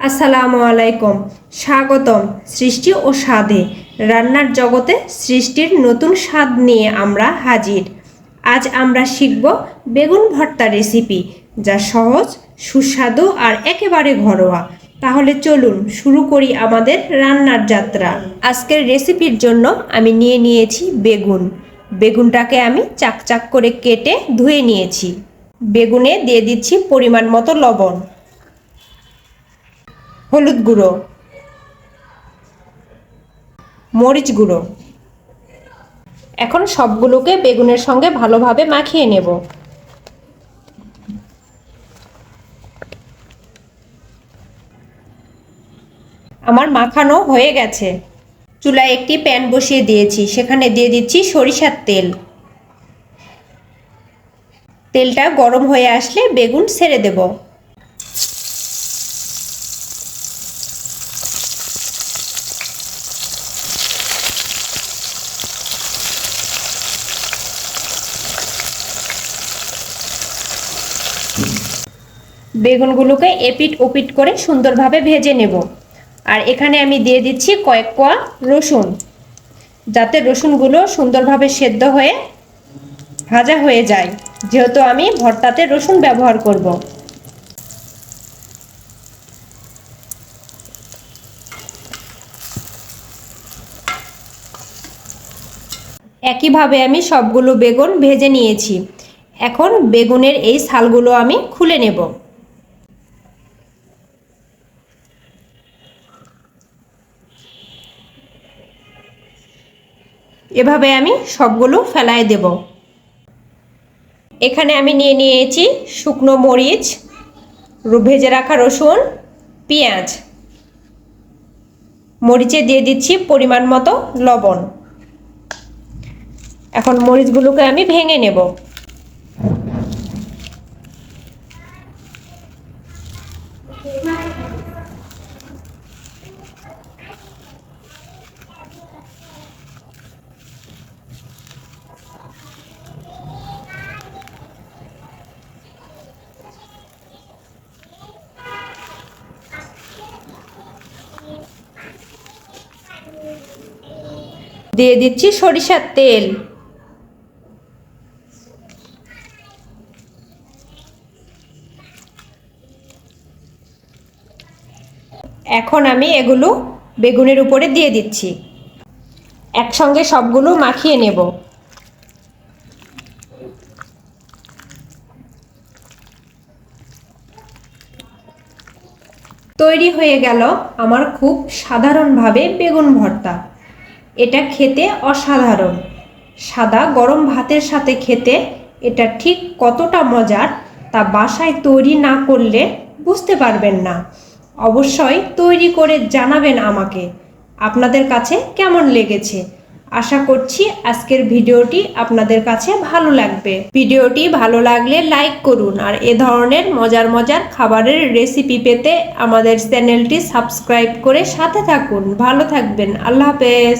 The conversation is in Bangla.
আসসালামু আলাইকুম। স্বাগতম সৃষ্টি ও স্বাদে। রান্নার জগতে সৃষ্টির নতুন স্বাদ নিয়ে আমরা হাজির। আজ আমরা শিখব বেগুন ভর্তা রেসিপি, যা সহজ, সুস্বাদু আর একেবারে ঘরোয়া। তাহলে চলুন শুরু করি আমাদের রান্নার যাত্রা। আজকের রেসিপির জন্য আমি নিয়ে নিয়েছি বেগুন। বেগুনটাকে আমি চাকচাক করে কেটে ধুয়ে নিয়েছি। বেগুনে দিয়ে দিচ্ছি পরিমাণ মতো লবণ। হলুদ গুঁড়ো, মরিচ গুঁড়ো। এখন সবগুলোকে বেগুনের সঙ্গে ভালোভাবে মাখিয়ে নেব। আমার মাখানো হয়ে গেছে। চুলায় একটি প্যান বসিয়ে দিয়েছি, সেখানে দিয়ে দিচ্ছি সরিষার তেল। তেলটা গরম হয়ে আসলে বেগুন ছেড়ে দেবো। বেগুনগুলোকে এপিট ওপিট করে সুন্দরভাবে ভেজে নেব। আর এখানে আমি দিয়ে দিচ্ছি কয়েক কোয়া রসুন, যাতে রসুনগুলো সুন্দরভাবে সেদ্ধ হয়ে ভাজা হয়ে যায়। যেহেতু আমি ভর্তাতে রসুন ব্যবহার করব। একইভাবে আমি সবগুলো বেগুন ভেজে নিয়েছি। এখন বেগুনের এই ছালগুলো আমি খুলে নেব। এভাবে আমি সবগুলো ফেলায় দেব। এখানে আমি নিয়ে নিয়েছি শুকনো মরিচ, ভেজে রাখা রসুন, পেঁয়াজ। মরিচে দিয়ে দিচ্ছি পরিমাণ মতো লবণ। এখন মরিচগুলোকে আমি ভেঙে নেব। দিয়ে দিচ্ছি সরিষার তেল। এখন আমি এগুলো বেগুনের উপরে দিয়ে দিচ্ছি। একসঙ্গে সবগুলো মাখিয়ে নেব। তৈরি হয়ে গেল আমার খুব সাধারণভাবে বেগুন ভর্তা। এটা খেতে অসাধারণ। সাদা গরম ভাতের সাথে খেতে এটা ঠিক কতটা মজার তা বাসায় তৈরি না করলে বুঝতে পারবেন না। অবশ্যই তৈরি করে জানাবেন আমাকে। আপনাদের কাছে কেমন লেগেছে? আশা করছি আজকের ভিডিওটি আপনাদের কাছে ভালো লাগবে। ভিডিওটি ভালো লাগলে লাইক করুন আর এ ধরনের মজার মজার খাবারের রেসিপি পেতে আমাদের চ্যানেলটি সাবস্ক্রাইব করে সাথে থাকুন। ভালো থাকবেন। আল্লাহ হাফেজ।